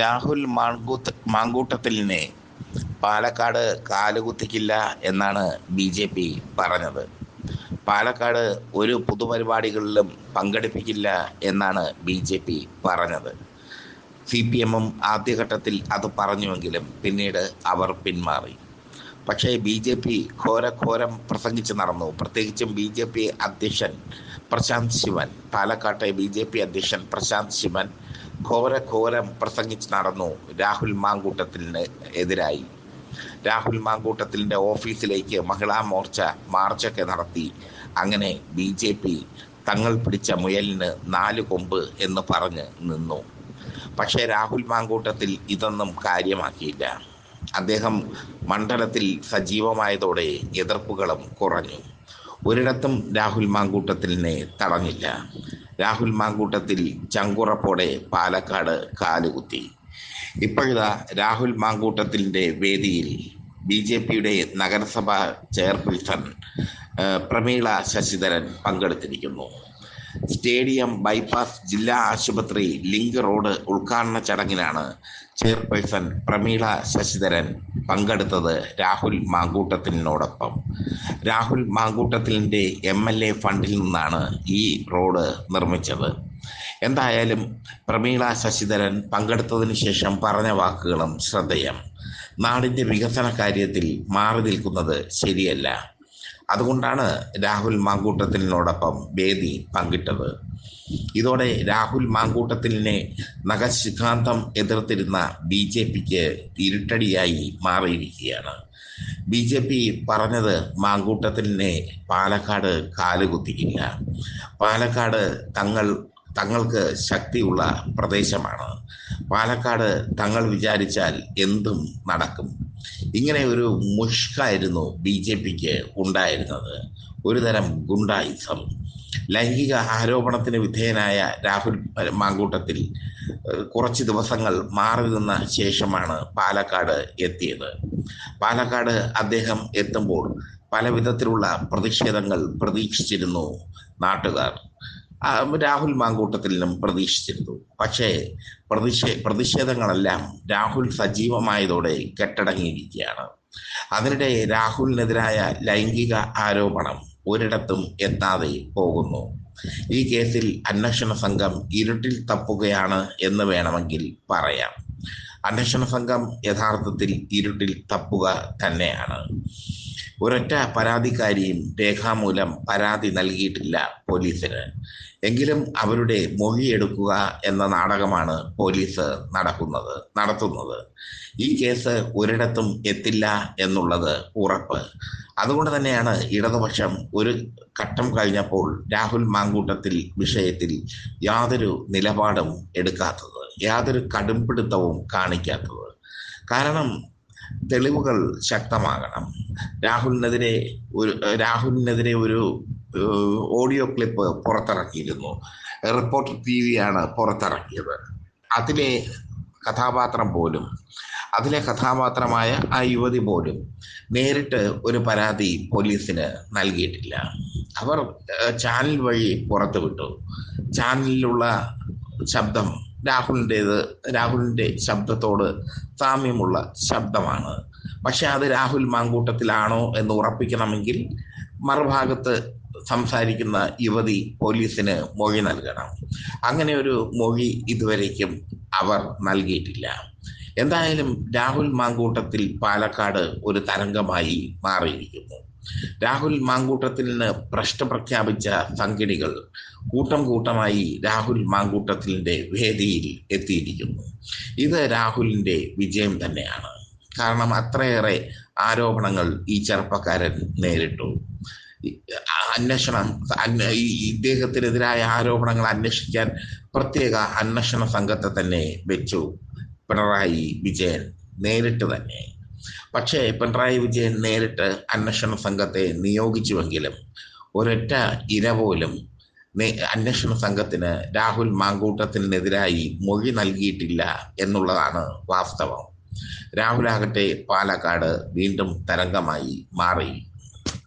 രാഹുൽ മാങ്കൂത്ത് മാങ്കൂട്ടത്തിലിനെ പാലക്കാട് കാലുകുത്തിക്കില്ല എന്നാണ് B J P പറഞ്ഞത്. പാലക്കാട് ഒരു പൊതുപരിപാടികളിലും പങ്കെടുപ്പിക്കില്ല എന്നാണ് ബി ജെ പി പറഞ്ഞത്. സി പി എമ്മും ആദ്യഘട്ടത്തിൽ അത് പറഞ്ഞുവെങ്കിലും പിന്നീട് അവർ പിന്മാറി. പക്ഷേ ബി ജെ പി ഘോരഘോരം പ്രസംഗിച്ച് നടന്നു. പ്രത്യേകിച്ചും ബി ജെ പി അധ്യക്ഷൻ പ്രശാന്ത് ശിവൻ പാലക്കാട്ടെ ബി ജെ പി അധ്യക്ഷൻ പ്രശാന്ത് ശിവൻ ഘോരഘോരം പ്രസംഗിച്ച് നടന്നു രാഹുൽ മാങ്കൂട്ടത്തിന് എതിരായി. രാഹുൽ മാങ്കൂട്ടത്തിന്റെ ഓഫീസിലേക്ക് മഹിളാ മോർച്ച മാർച്ചൊക്കെ നടത്തി. അങ്ങനെ ബി ജെ പി തങ്ങൾ പിടിച്ച മുയലിന് നാല് കൊമ്പ് എന്ന് പറഞ്ഞ് നിന്നു. പക്ഷേ രാഹുൽ മാങ്കൂട്ടത്തിൽ ഇതൊന്നും കാര്യമാക്കിയില്ല. അദ്ദേഹം മണ്ഡലത്തിൽ സജീവമായതോടെ എതിർപ്പുകളും കുറഞ്ഞു. ഒരിടത്തും രാഹുൽ മാങ്കൂട്ടത്തിനെ തടഞ്ഞില്ല. രാഹുൽ മാങ്കൂട്ടത്തിൽ ചങ്കുറപ്പോടെ പാലക്കാട് കാലുകുത്തി ഇപ്പോഴിതാ രാഹുൽ മാങ്കൂട്ടത്തിന്റെ വേദിയിൽ ബി ജെ പിയുടെ നഗരസഭാ ചെയർപേഴ്സൺ പ്രമീള ശശിധരൻ പങ്കെടുത്തിരിക്കുന്നു. സ്റ്റേഡിയം ബൈപ്പാസ് ജില്ലാ ആശുപത്രി ലിങ്ക് റോഡ് ഉദ്ഘാടന ചടങ്ങിലാണ് ചെയർപേഴ്സൺ പ്രമീള ശശിധരൻ പങ്കെടുത്തത് രാഹുൽ മാങ്കൂട്ടത്തിനോടൊപ്പം. രാഹുൽ മാങ്കൂട്ടത്തിലിന്റെ എം എൽ എ ഫണ്ടിൽ നിന്നാണ് ഈ റോഡ് നിർമ്മിച്ചത്. എന്തായാലും പ്രമീള ശശിധരൻ പങ്കെടുത്തതിന് ശേഷം പറഞ്ഞ വാക്കുകളും ശ്രദ്ധേയം. നാടിന്റെ വികസന കാര്യത്തിൽ മാറി നിൽക്കുന്നത് ശരിയല്ല. അതുകൊണ്ടാണ് രാഹുൽ മാങ്കൂട്ടത്തിലിനോടൊപ്പം വേദി പങ്കിട്ടത്. ഇതോടെ രാഹുൽ മാങ്കൂട്ടത്തിലിനെ നഖശിഖാന്തം എതിർത്തിരുന്ന ബി ജെ പിക്ക് ഇരുട്ടടിയായി മാറിയിരിക്കുകയാണ്. ബി ജെ പി പറഞ്ഞത് മാങ്കൂട്ടത്തിലിനെ പാലക്കാട് കാലുകുത്തിക്കില്ല പാലക്കാട് തങ്ങൾ തങ്ങൾക്ക് ശക്തിയുള്ള പ്രദേശമാണ്. പാലക്കാട് തങ്ങൾ വിചാരിച്ചാൽ എന്തും നടക്കും. ഇങ്ങനെ ഒരു മുഷ്കായിരുന്നു ബി ജെ പിക്ക് ഉണ്ടായിരുന്നത്. ഒരു തരം ഗുണ്ടായിസം ലൈംഗിക ആരോപണത്തിന് വിധേയനായ രാഹുൽ മാങ്കൂട്ടത്തിൽ കുറച്ച് ദിവസങ്ങൾ മാറി നിന്ന ശേഷമാണ് പാലക്കാട് എത്തിയത്. പാലക്കാട് അദ്ദേഹം എത്തുമ്പോൾ പല വിധത്തിലുള്ള പ്രതിഷേധങ്ങൾ പ്രതീക്ഷിച്ചിരുന്നു നാട്ടുകാർ. രാഹുൽ മാങ്കൂട്ടത്തിലും പ്രതീക്ഷിച്ചിരുന്നു. പക്ഷേ പ്രതിഷേ പ്രതിഷേധങ്ങളെല്ലാം രാഹുൽ സജീവമായതോടെ കെട്ടടങ്ങിയിരിക്കുകയാണ്. അതിനിടെ രാഹുലിനെതിരായ ലൈംഗിക ആരോപണം ഒരിടത്തും എത്താതെ പോകുന്നു. ഈ കേസിൽ അന്വേഷണ സംഘം ഇരുട്ടിൽ തപ്പുകയാണ് എന്ന് വേണമെങ്കിൽ പറയാം. അന്വേഷണ സംഘം യഥാർത്ഥത്തിൽ ഇരുട്ടിൽ തപ്പുക തന്നെയാണ്. ഒരൊറ്റ പരാതിക്കാരിയും രേഖാമൂലം പരാതി നൽകിയിട്ടില്ല പോലീസിന്. എങ്കിലും അവരുടെ മൊഴിയെടുക്കുക എന്ന നാടകമാണ് പോലീസ് നടക്കുന്നത് നടത്തുന്നത്. ഈ കേസ് ഒരിടത്തും എത്തില്ല എന്നുള്ളത് ഉറപ്പ്. അതുകൊണ്ട് തന്നെയാണ് ഇടതുപക്ഷം ഒരു ഘട്ടം കഴിഞ്ഞപ്പോൾ രാഹുൽ മാങ്കൂട്ടത്തിൽ വിഷയത്തിൽ യാതൊരു നിലപാടും എടുക്കാത്തത്. യാതൊരു കടുംപിടുത്തവും കാണിക്കാത്തത്. കാരണം തെളിവുകൾ ശക്തമാകണം. രാഹുലിനെതിരെ ഒരു രാഹുലിനെതിരെ ഒരു ഓഡിയോ ക്ലിപ്പ് പുറത്തിറക്കിയിരുന്നു. റിപ്പോർട്ടർ ടി ആണ് പുറത്തിറക്കിയത്. അതിലെ കഥാപാത്രം പോലും അതിലെ കഥാപാത്രമായ ആ യുവതി പോലും നേരിട്ട് ഒരു പരാതി പോലീസിന് നൽകിയിട്ടില്ല. അവർ ചാനൽ വഴി പുറത്തുവിട്ടു. ചാനലിലുള്ള ശബ്ദം രാഹുലിന്റേത് രാഹുലിന്റെ ശബ്ദത്തോട് സാമ്യമുള്ള ശബ്ദമാണ്. പക്ഷെ അത് രാഹുൽ മാങ്കൂട്ടത്തിലാണോ എന്ന് ഉറപ്പിക്കണമെങ്കിൽ മറുഭാഗത്ത് സംസാരിക്കുന്ന യുവതി പോലീസിന് മൊഴി നൽകണം. അങ്ങനെ ഒരു മൊഴി ഇതുവരേക്കും അവർ നൽകിയിട്ടില്ല. എന്തായാലും രാഹുൽ മാങ്കൂട്ടത്തിൽ പാലക്കാട് ഒരു തരംഗമായി മാറിയിരിക്കുന്നു. രാഹുൽ മാങ്കൂട്ടത്തിന് പ്രശ്നം പ്രഖ്യാപിച്ച സംഘിണികൾ കൂട്ടം കൂട്ടമായി രാഹുൽ മാങ്കൂട്ടത്തിന്റെ വേദിയിൽ എത്തിയിരിക്കുന്നു. ഇത് രാഹുലിന്റെ വിജയം തന്നെയാണ്. കാരണം അത്രയേറെ ആരോപണങ്ങൾ ഈ ചെറുപ്പക്കാരൻ നേരിട്ടു. അന്വേഷണം ഇദ്ദേഹത്തിനെതിരായ ആരോപണങ്ങൾ അന്വേഷിക്കാൻ പ്രത്യേക അന്വേഷണ സംഘത്തെ തന്നെ വെച്ചു. പിണറായി വിജയൻ നേരിട്ട് തന്നെ. പക്ഷേ പിണറായി വിജയൻ നേരിട്ട് അന്വേഷണ സംഘത്തെ നിയോഗിച്ചുവെങ്കിലും ഒരൊറ്റ ഇര പോലും അന്വേഷണ സംഘത്തിന് രാഹുൽ മാങ്കൂട്ടത്തിനെതിരായി മൊഴി നൽകിയിട്ടില്ല എന്നുള്ളതാണ് വാസ്തവം. രാഹുലാകട്ടെ പാലക്കാട് വീണ്ടും തരംഗമായി മാറി.